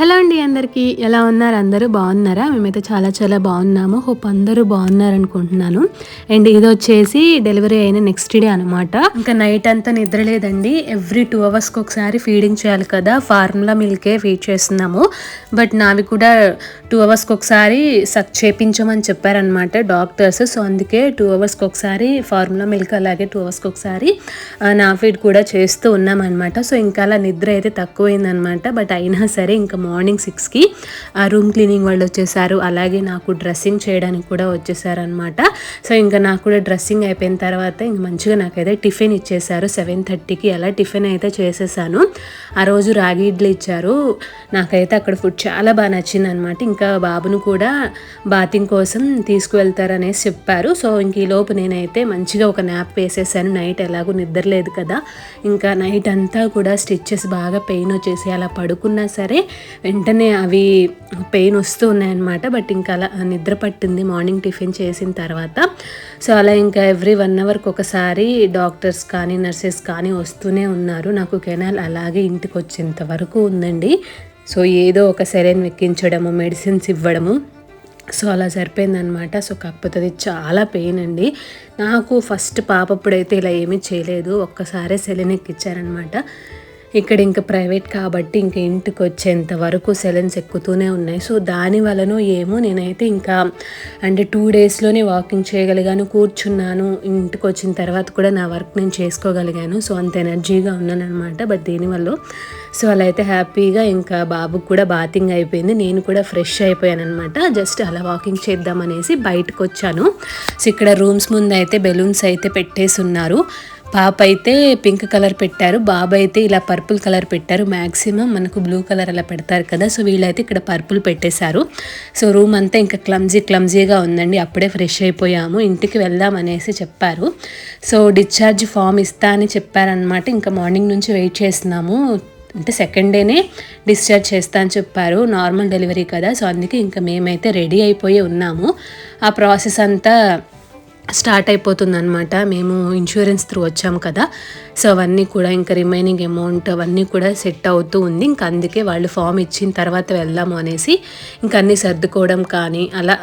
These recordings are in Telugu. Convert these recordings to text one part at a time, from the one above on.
హలో అండి అందరికీ. ఎలా ఉన్నారు? అందరూ బాగున్నారా? మేమైతే చాలా చాలా బాగున్నాము. హోప్ అందరూ బాగున్నారు అనుకుంటున్నాను అండ్ ఇది వచ్చేసి డెలివరీ అయిన నెక్స్ట్ డే అనమాట ఇంకా నైట్ అంతా నిద్ర లేదండి. ఎవ్రీ టూ అవర్స్కి ఒకసారి ఫీడింగ్ చేయాలి కదా. ఫార్ములా మిల్కే ఫీడ్ చేస్తున్నాము. బట్ నావి కూడా టూ అవర్స్కి ఒకసారి సక్ చేపించమని చెప్పారనమాట డాక్టర్స్. సో అందుకే టూ అవర్స్కి ఒకసారి ఫార్ములా మిల్క్ అలాగే టూ అవర్స్కి ఒకసారి నా ఫీడ్ కూడా చేస్తూ ఉన్నామన్నమాట. సో ఇంకా అలా నిద్ర అయితే తక్కువైందనమాట బట్ అయినా సరే ఇంకా మార్నింగ్ సిక్స్కి ఆ రూమ్ క్లీనింగ్ వాళ్ళు వచ్చేసారు. అలాగే నాకు డ్రెస్సింగ్ చేయడానికి కూడా వచ్చేసారనమాట సో ఇంకా నాకు కూడా డ్రెస్సింగ్ అయిపోయిన తర్వాత ఇంక మంచిగా నాకైతే టిఫిన్ ఇచ్చేసారు సెవెన్ థర్టీకి అలా టిఫిన్ అయితే చేసేసాను. ఆ రోజు రాగి ఇడ్లీ ఇచ్చారు. నాకైతే అక్కడ ఫుడ్ చాలా బాగా నచ్చింది అనమాట ఇంకా బాబును కూడా బాతింగ్ కోసం తీసుకువెళ్తారనేసి చెప్పారు. సో ఇంక ఈ లోపు నేనైతే మంచిగా ఒక న్యాప్ వేసేసాను. నైట్ ఎలాగో నిద్ర లేదు కదా. ఇంకా నైట్ అంతా కూడా స్టిచ్చెస్ బాగా పెయిన్ వచ్చేసి అలా పడుకున్నా సరే వెంటనే అవి పెయిన్ వస్తూ ఉన్నాయన్నమాట. బట్ ఇంకా అలా నిద్ర పట్టింది మార్నింగ్ టిఫిన్ చేసిన తర్వాత. సో అలా ఇంకా ఎవ్రీ వన్ అవర్కి ఒకసారి డాక్టర్స్ కానీ నర్సెస్ కానీ వస్తూనే ఉన్నారు. నాకు కెనాల్ అలాగే ఇంటికి వచ్చేంత వరకు ఉందండి. సో ఏదో ఒక సెరైన్ ఎక్కించడము మెడిసిన్స్ ఇవ్వడము. సో అలా సరిపోయిందనమాట సో కాకపోతే అది చాలా పెయిన్ అండి. నాకు ఫస్ట్ పాపప్పుడైతే ఇలా ఏమీ చేయలేదు. ఒక్కసారే సెలెన్ ఎక్కిచ్చారనమాట ఇక్కడ ఇంకా ప్రైవేట్ కాబట్టి ఇంకా ఇంటికి వచ్చేంత వరకు సెలెన్స్ ఎక్కుతూనే ఉన్నాయి. సో దాని వలన ఏమో నేనైతే ఇంకా అంటే టూ డేస్లోనే వాకింగ్ చేయగలిగాను కూర్చున్నాను ఇంటికి వచ్చిన తర్వాత కూడా నా వర్క్ నేను చేసుకోగలిగాను. సో అంత ఎనర్జీగా ఉన్నాను అనమాట బట్ దీనివల్ల సో అలా అయితే హ్యాపీగా ఇంకా బాబుకి కూడా బాతింగ్ అయిపోయింది. నేను కూడా ఫ్రెష్ అయిపోయాను అనమాట జస్ట్ అలా వాకింగ్ చేద్దామనేసి బయటకు వచ్చాను సో ఇక్కడ రూమ్స్ ముందు అయితే బెలూన్స్ అయితే పెట్టేసి ఉన్నారు పాప అయితే పింక్ కలర్ పెట్టారు బాబు అయితే ఇలా పర్పుల్ కలర్ పెట్టారు. మ్యాక్సిమం మనకు బ్లూ కలర్ అలా పెడతారు కదా సో వీళ్ళైతే ఇక్కడ పర్పుల్ పెట్టేశారు. సో రూమ్ అంతా ఇంకా క్లమ్జీ క్లమ్జీగా ఉందండి అప్పుడే ఫ్రెష్ అయిపోయాము ఇంటికి వెళ్దాం అనేసి చెప్పారు. సో డిశ్చార్జ్ ఫామ్ ఇస్తా అని చెప్పారనమాట ఇంకా మార్నింగ్ నుంచి వెయిట్ చేస్తున్నాము. అంటే సెకండ్ డేనే డిశ్చార్జ్ చేస్తా అని చెప్పారు నార్మల్ డెలివరీ కదా సో అందుకే ఇంకా మేమైతే రెడీ అయిపోయి ఉన్నాము. ఆ ప్రాసెస్ అంతా స్టార్ట్ అయిపోతుంది అనమాట మేము ఇన్సూరెన్స్ త్రూ వచ్చాం కదా. సో అవన్నీ కూడా ఇంకా రిమైనింగ్ అమౌంట్ అవన్నీ కూడా సెట్ అవుతూ ఉంది. ఇంకా అందుకే వాళ్ళు ఫామ్ ఇచ్చిన తర్వాత వెళ్దాము అనేసి ఇంకా అన్నీ సర్దుకోవడం కానీ అలా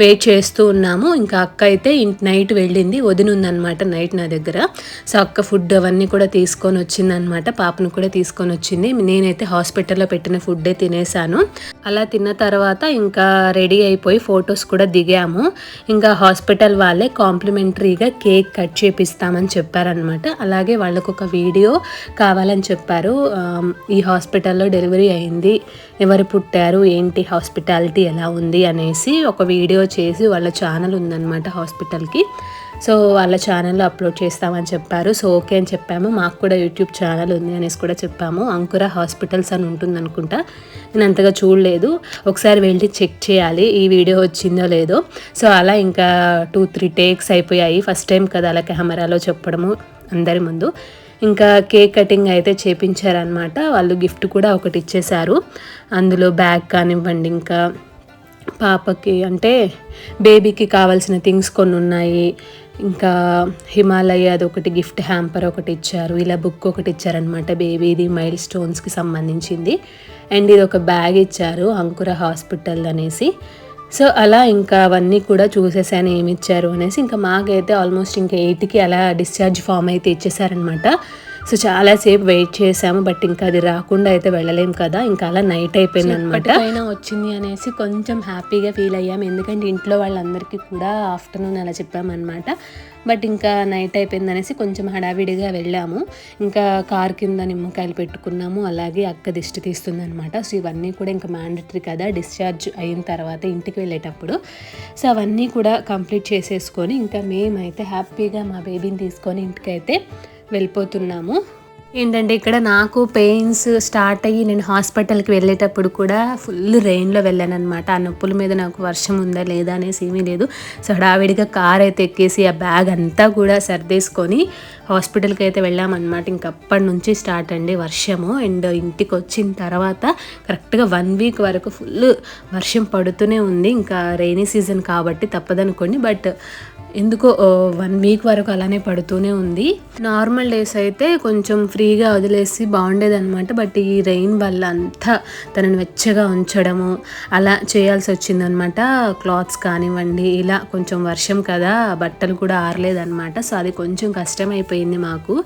వెయిట్ చేస్తూ ఉన్నాము. ఇంకా అక్క అయితే నైట్ వెళ్ళింది. వదినుందనమాట నైట్ నా దగ్గర. సో అక్క ఫుడ్ అవన్నీ కూడా తీసుకొని వచ్చిందనమాట పాపను కూడా తీసుకొని వచ్చింది. నేనైతే హాస్పిటల్లో పెట్టిన ఫుడ్డే తినేసాను. అలా తిన్న తర్వాత ఇంకా రెడీ అయిపోయి ఫొటోస్ కూడా దిగాము. ఇంకా హాస్పిటల్ వాళ్ళే కాంప్లిమెంటరీగా కేక్ కట్ చేపిస్తామని చెప్పారనమాట అలాగే వాళ్ళకు ఒక వీడియో కావాలని చెప్పారు. ఈ హాస్పిటల్లో డెలివరీ అయింది. ఎవరు పుట్టారు? ఏంటి? హాస్పిటాలిటీ ఎలా ఉంది? అనేసి ఒక వీడియో చేసి వాళ్ళ ఛానల్ ఉందన్నమాట హాస్పిటల్కి. సో వాళ్ళ ఛానల్లో అప్లోడ్ చేస్తామని చెప్పారు. సో ఓకే అని చెప్పాము. మాకు కూడా యూట్యూబ్ ఛానల్ ఉంది అనేసి కూడా చెప్పాము. అంకుర హాస్పిటల్స్ అని ఉంటుంది అనుకుంటా. నేను అంతగా చూడలేదు. ఒకసారి వెళ్ళి చెక్ చేయాలి. ఈ వీడియో వచ్చిందో లేదో. సో అలా ఇంకా టూ త్రీ టేక్స్ అయిపోయాయి. ఫస్ట్ టైం కదా అలా కెమెరాలో చెప్పడము అందరి ముందు. ఇంకా కేక్ కటింగ్ అయితే చేపించారనమాట వాళ్ళు గిఫ్ట్ కూడా ఒకటి ఇచ్చేశారు. అందులో బ్యాగ్ కానివ్వండి ఇంకా పాపకి అంటే బేబీకి కావాల్సిన థింగ్స్ కొన్ని ఉన్నాయి ఇంకా హిమాలయ అది ఒకటి గిఫ్ట్ హ్యాంపర్ ఒకటి ఇచ్చారు. ఇలా బుక్ ఒకటి ఇచ్చారనమాట బేబీది మైల్ స్టోన్స్కి సంబంధించింది. అండ్ ఇది ఒక బ్యాగ్ ఇచ్చారు అంకుర హాస్పిటల్ అనేసి. సో అలా ఇంకా అవన్నీ కూడా చూసేసాను ఏమి ఇచ్చారు అనేసి. ఇంకా మాకైతే ఆల్మోస్ట్ ఇంకా ఎయిట్కి అలా డిశ్చార్జ్ ఫామ్ అయితే ఇచ్చేసారనమాట సో చాలాసేపు వెయిట్ చేసాము బట్ ఇంకా అది రాకుండా అయితే వెళ్ళలేం కదా. ఇంకా అలా నైట్ అయిపోయింది అనమాట వచ్చింది అనేసి కొంచెం హ్యాపీగా ఫీల్ అయ్యాము. ఎందుకంటే ఇంట్లో వాళ్ళందరికీ కూడా ఆఫ్టర్నూన్ అలా చెప్పామన్నమాట. బట్ ఇంకా నైట్ అయిపోయింది అనేసి కొంచెం హడావిడిగా వెళ్ళాము. ఇంకా కార్ కింద నిమ్మకాయలు పెట్టుకున్నాము. అలాగే అక్క దిష్టి తీస్తుంది అనమాట సో ఇవన్నీ కూడా ఇంకా మ్యాండటరీ కదా. డిశ్చార్జ్ అయిన తర్వాత ఇంటికి వెళ్ళేటప్పుడు. సో అవన్నీ కూడా కంప్లీట్ చేసేసుకొని ఇంకా మేమైతే హ్యాపీగా మా బేబీని తీసుకొని ఇంటికైతే వెళ్ళిపోతున్నాము. ఏంటంటే ఇక్కడ నాకు పెయిన్స్ స్టార్ట్ అయ్యి నేను హాస్పిటల్కి వెళ్ళేటప్పుడు కూడా ఫుల్ రెయిన్లో వెళ్ళాను అనమాట ఆ నొప్పుల మీద నాకు వర్షం ఉందా లేదా అనేసి ఏమీ లేదు. సో హడావిడిగా కార్ అయితే ఎక్కేసి ఆ బ్యాగ్ అంతా కూడా సర్దేసుకొని హాస్పిటల్కి అయితే వెళ్ళామన్నమాట. ఇంకప్పటి నుంచి స్టార్ట్ అండి వర్షము. అండ్ ఇంటికి వచ్చిన తర్వాత కరెక్ట్గా వన్ వీక్ వరకు ఫుల్ వర్షం పడుతూనే ఉంది. ఇంకా రైనీ సీజన్ కాబట్టి తప్పదనుకోండి. బట్ ఎందుకో వన్ వీక్ వరకు అలానే పడుతూనే ఉంది. నార్మల్ డేస్ అయితే కొంచెం ఫ్రీగా వదిలేసి బాగుండేదన్నమాట. బట్ ఈ రెయిన్ వల్ల అంతా తనని వెచ్చగా ఉంచడము అలా చేయాల్సి వచ్చిందనమాట క్లాత్స్ కానివ్వండి ఇలా కొంచెం వర్షం కదా బట్టలు కూడా ఆరలేదనమాట సో అది కొంచెం కష్టమైపోయింది మాకు.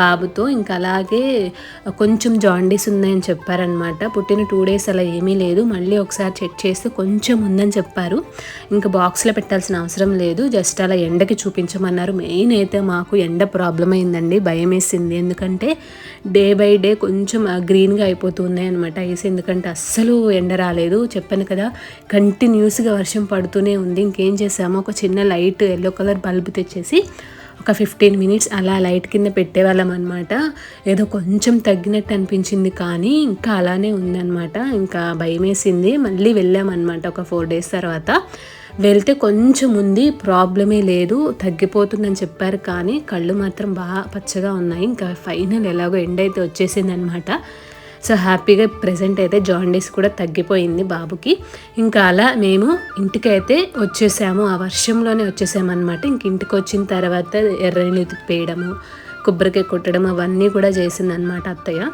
బాబుతో ఇంకా అలాగే కొంచెం జాండీస్ ఉందని చెప్పారనమాట పుట్టిన టూ డేస్ అలా ఏమీ లేదు. మళ్ళీ ఒకసారి చెక్ చేస్తే కొంచెం ఉందని చెప్పారు. ఇంకా బాక్స్లో పెట్టాల్సిన అవసరం లేదు. జస్ట్ అలా ఎండకి చూపించమన్నారు. మెయిన్ అయితే మాకు ఎండ ప్రాబ్లం అయిందండి. భయం వేసింది. ఎందుకంటే డే బై డే కొంచెం గ్రీన్గా అయిపోతున్నాయి అనమాట వేసి ఎందుకంటే అస్సలు ఎండ రాలేదు. చెప్పాను కదా కంటిన్యూస్గా వర్షం పడుతూనే ఉంది. ఇంకేం చేసాము? ఒక చిన్న లైట్ ఎల్లో కలర్ బల్బ్ తెచ్చేసి ఒక ఫిఫ్టీన్ మినిట్స్ అలా లైట్ కింద పెట్టేవాళ్ళం అనమాట ఏదో కొంచెం తగ్గినట్టు అనిపించింది కానీ ఇంకా అలానే ఉందన్నమాట. ఇంకా భయం వేసింది. మళ్ళీ వెళ్ళామన్నమాట ఒక ఫోర్ డేస్ తర్వాత. వెళ్తే కొంచెం ఉంది ప్రాబ్లమే లేదు తగ్గిపోతుందని చెప్పారు కానీ కళ్ళు మాత్రం బాగా పచ్చగా ఉన్నాయి. ఇంకా ఫైనల్ ఎలాగో ఎండ్ అయితే వచ్చేసింది అనమాట సో హ్యాపీగా ప్రజెంట్ అయితే జాండీస్ కూడా తగ్గిపోయింది బాబుకి. ఇంకా అలా మేము ఇంటికైతే వచ్చేసాము. ఆ వర్షంలోనే వచ్చేసామన్నమాట. ఇంక ఇంటికి వచ్చిన తర్వాత ఎర్రనీళ్ళు పేయడము కొబ్బరికాయ కొట్టడం అవన్నీ కూడా చేసిందనమాట అత్తయ్య.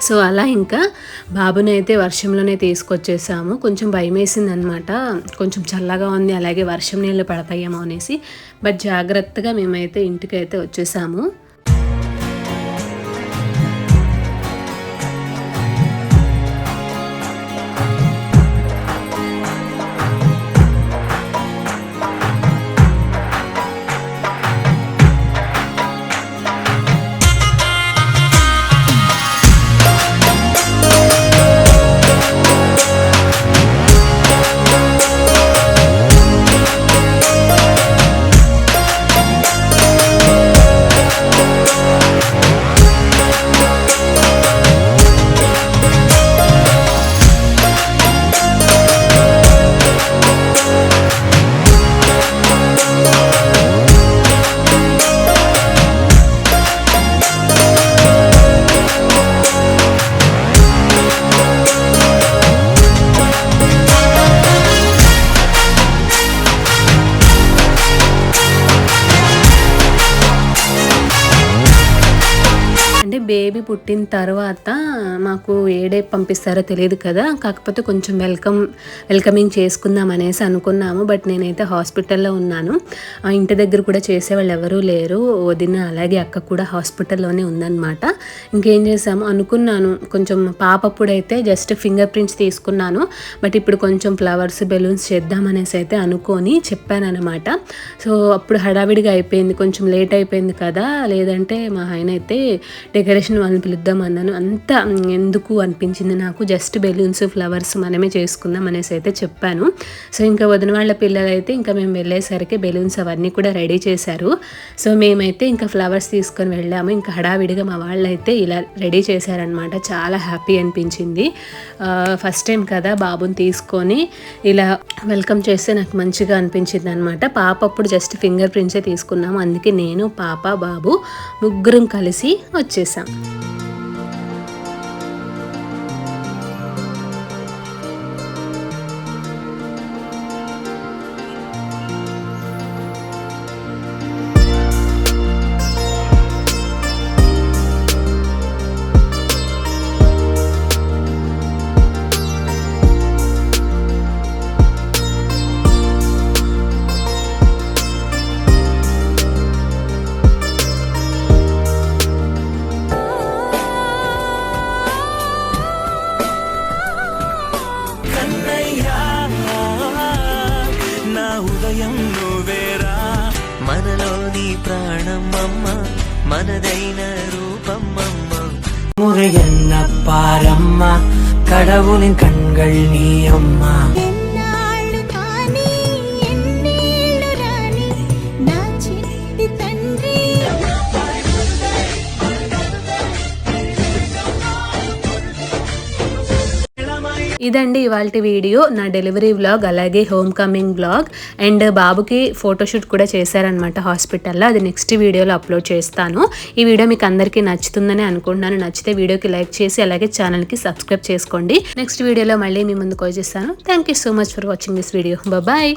సో అలా ఇంకా బాబుని అయితే వర్షంలోనే తీసుకొచ్చేసాము. కొంచెం భయం వేసింది అనమాట కొంచెం చల్లగా ఉంది అలాగే వర్షం నీళ్ళు పడతాయేమో అనేసి. బట్ జాగ్రత్తగా మేమైతే ఇంటికి అయితే వచ్చేసాము. అంటే బేబీ పుట్టిన తర్వాత మాకు ఏడే పంపిస్తారో తెలియదు కదా. కాకపోతే కొంచెం వెల్కమ్ వెల్కమింగ్ చేసుకుందాం అనేసి అనుకున్నాము. బట్ నేనైతే హాస్పిటల్లో ఉన్నాను. ఇంటి దగ్గర కూడా చేసేవాళ్ళు ఎవరూ లేరు. వదిన అలాగే అక్క కూడా హాస్పిటల్లోనే ఉందన్నమాట. ఇంకేం చేసాము అనుకున్నాను. కొంచెం పాపప్పుడైతే జస్ట్ ఫింగర్ ప్రింట్స్ తీసుకున్నాను. బట్ ఇప్పుడు కొంచెం ఫ్లవర్స్ బెలూన్స్ చేద్దామనేసి అయితే అనుకొని చెప్పాను అనమాట సో అప్పుడు హడావిడిగా అయిపోయింది. కొంచెం లేట్ అయిపోయింది కదా. లేదంటే మా ఆయన అయితే డెకరేషన్ వాళ్ళని పిలుద్దాం అన్నాను. అంత ఎందుకు అనిపించింది నాకు? జస్ట్ బెలూన్స్ ఫ్లవర్స్ మనమే చేసుకుందాం అనేసి అయితే చెప్పాను. సో ఇంకా వదిన వాళ్ళ పిల్లలు అయితే ఇంకా మేము వెళ్ళేసరికి బెలూన్స్ అవన్నీ కూడా రెడీ చేశారు. సో మేమైతే ఇంకా ఫ్లవర్స్ తీసుకొని వెళ్ళాము. ఇంకా హడావిడిగా మా వాళ్ళు అయితే ఇలా రెడీ చేశారనమాట చాలా హ్యాపీ అనిపించింది. ఫస్ట్ టైం కదా బాబుని తీసుకొని ఇలా వెల్కమ్ చేస్తే నాకు మంచిగా అనిపించింది అనమాట పాప అప్పుడు జస్ట్ ఫింగర్ ప్రింట్సే తీసుకున్నాము. అందుకే నేను పాప బాబు ముగ్గురం కలిసి వచ్చేసాం. Sam. నా ఉదయం నువ్వేరా మనలోని ప్రాణమమ్మ మనదైన రూపమమ్మ முறை என்ன பாரம்மா கடவுளின் கண்கள் நீ அம்மா ఇదండి ఇవాళ వీడియో. నా డెలివరీ వ్లాగ్ అలాగే హోమ్ కమింగ్ వ్లాగ్. అండ్ బాబుకి ఫోటోషూట్ కూడా చేశారనమాట హాస్పిటల్లో. అది నెక్స్ట్ వీడియోలో అప్లోడ్ చేస్తాను. ఈ వీడియో మీకు అందరికీ నచ్చుతుందని అనుకుంటున్నాను. నచ్చితే వీడియోకి లైక్ చేసి అలాగే ఛానల్కి సబ్స్క్రైబ్ చేసుకోండి. నెక్స్ట్ వీడియోలో మళ్ళీ మీ ముందుకు వచ్చేస్తాను. Thank you so much for watching this video. Bye.